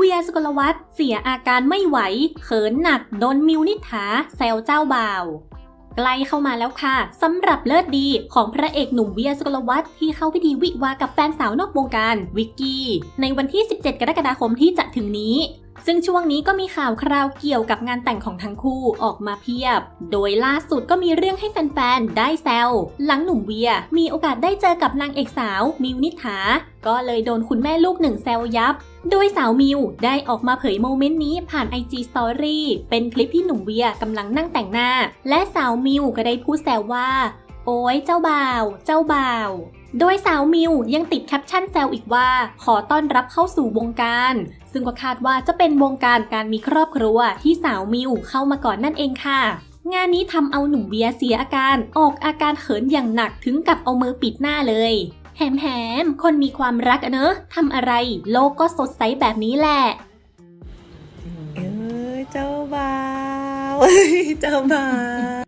เวียสกลวัตเสียอาการไม่ไหว เขินหนักโดนมิวนิถาแซวเจ้าบ่าวใกล้เข้ามาแล้วค่ะสำหรับเลิศดีของพระเอกหนุ่มเวียสกลวัตที่เข้าพิธีวิวากับแฟนสาวนอกวงการวิกกี้ในวันที่ 17 กรกฎาคมที่จะถึงนี้ ซึ่งช่วงนี้ก็มีข่าวคราวเกี่ยวกับงานแต่งของทั้งคู่ออกมาเพียบ โดยล่าสุดก็มีเรื่องให้แฟนๆ ได้แซวหลังหนุ่มเวีย มีโอกาสได้เจอกับนางเอกสาว มิวนิษฐาก็เลยโดนคุณแม่ลูกหนึ่งแซวยับ โดยสาวมิวได้ออกมาเผยโมเมนต์นี้ผ่าน IG Story เป็นคลิปที่หนุ่มเวียกำลังนั่งแต่งหน้า และสาวมิวก็ได้พูดแซวว่า โอ้ยเจ้าบ่าว เจ้าบ่าว โดยสาวมิวยังติดแคปชั่นแซวอีกว่า ขอต้อนรับเข้าสู่วงการ ซึ่งก็คาดว่าจะเป็นวงการการมีครอบครัวที่สาวมิวเข้ามาก่อนนั่นเองค่ะ งานนี้ทำเอาหนุ่มเบียร์เสียอาการออกอาการเขินอย่างหนักถึงกับเอามือปิดหน้าเลยแหมๆคนมีความรักอะเนอะทำอะไรโลกก็สดใสแบบนี้แหละเออเจ้าบ่าวเจ้าบ่าว